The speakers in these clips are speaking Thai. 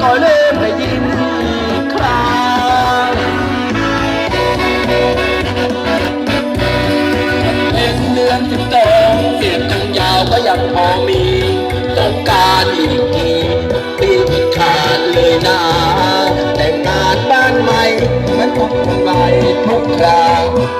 ก็ลืมได้ยินอีกครั้งเงินเดือนสิบสองเสียงทั้งยาวก็ยังพอมีต้องการอีกทีปีที่ขาดเลยนะแต่งานบ้านใหม่มันต้องทำลายทุกครั้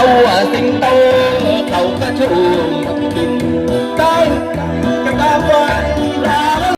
ตัวสิงโตเขากระชูม